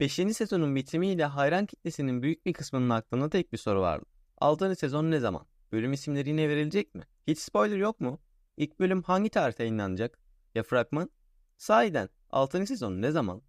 5. sezonun bitimiyle hayran kitlesinin büyük bir kısmının aklında tek bir soru vardı. 6. sezon ne zaman? Bölüm isimleri yine verilecek mi? Hiç spoiler yok mu? İlk bölüm hangi tarihte yayınlanacak? Ya fragman? Sahiden 6. sezon ne zaman?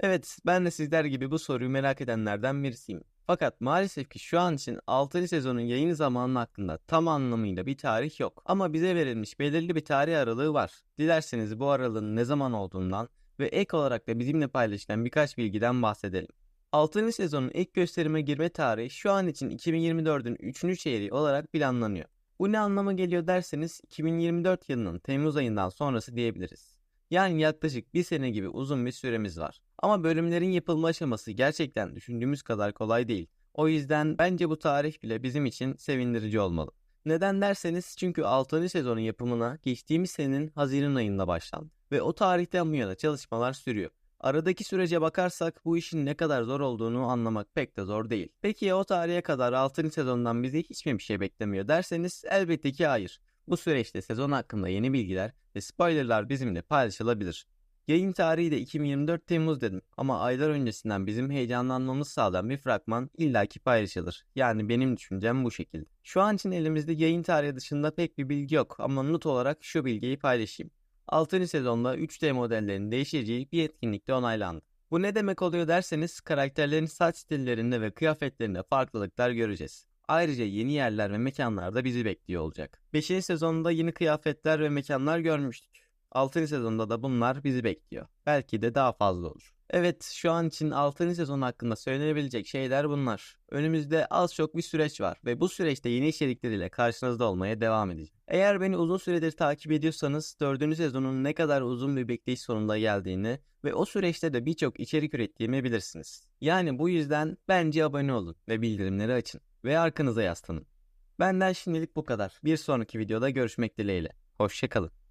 Evet, ben de sizler gibi bu soruyu merak edenlerden birisiyim. Fakat maalesef ki şu an için 6. sezonun yayın zamanı hakkında tam anlamıyla bir tarih yok. Ama bize verilmiş belirli bir tarih aralığı var. Dilerseniz bu aralığın ne zaman olduğundan ve ek olarak da bizimle paylaşılan birkaç bilgiden bahsedelim. 6. sezonun ilk gösterime girme tarihi şu an için 2024'ün 3. çeyreği olarak planlanıyor. Bu ne anlama geliyor derseniz 2024 yılının Temmuz ayından sonrası diyebiliriz. Yani yaklaşık bir sene gibi uzun bir süremiz var. Ama bölümlerin yapılma aşaması gerçekten düşündüğümüz kadar kolay değil. O yüzden bence bu tarih bile bizim için sevindirici olmalı. Neden derseniz çünkü 6. sezonun yapımına geçtiğimiz senenin Haziran ayında başlandı. Ve o tarihten bu yana çalışmalar sürüyor. Aradaki sürece bakarsak bu işin ne kadar zor olduğunu anlamak pek de zor değil. Peki ya o tarihe kadar 6. sezondan bizi hiç mi bir şey beklemiyor derseniz elbette ki hayır. Bu süreçte sezon hakkında yeni bilgiler ve spoilerlar bizimle paylaşılabilir. Yayın tarihi de 2024 Temmuz dedim ama aylar öncesinden bizim heyecanlanmamız sağlayan bir fragman illaki paylaşılır. Yani benim düşüncem bu şekilde. Şu an için elimizde yayın tarihi dışında pek bir bilgi yok ama not olarak şu bilgiyi paylaşayım. 6. sezonda 3D modellerin değişeceği bir etkinlikte onaylandı. Bu ne demek oluyor derseniz karakterlerin saç stillerinde ve kıyafetlerinde farklılıklar göreceğiz. Ayrıca yeni yerler ve mekanlar da bizi bekliyor olacak. 5. sezonda yeni kıyafetler ve mekanlar görmüştük. 6. sezonda da bunlar bizi bekliyor. Belki de daha fazla olur. Evet şu an için 6. sezon hakkında söylenebilecek şeyler bunlar. Önümüzde az çok bir süreç var ve bu süreçte yeni içerikleriyle karşınızda olmaya devam edeceğim. Eğer beni uzun süredir takip ediyorsanız 4. sezonun ne kadar uzun bir bekleyiş sonunda geldiğini ve o süreçte de birçok içerik ürettiğimi bilirsiniz. Yani bu yüzden bence abone olun ve bildirimleri açın ve arkanıza yaslanın. Benden şimdilik bu kadar. Bir sonraki videoda görüşmek dileğiyle. Hoşçakalın.